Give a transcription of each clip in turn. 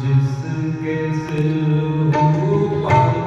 ਜਿਸਕੇ ਸਿਰ ਉਪਰ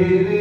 Spirit.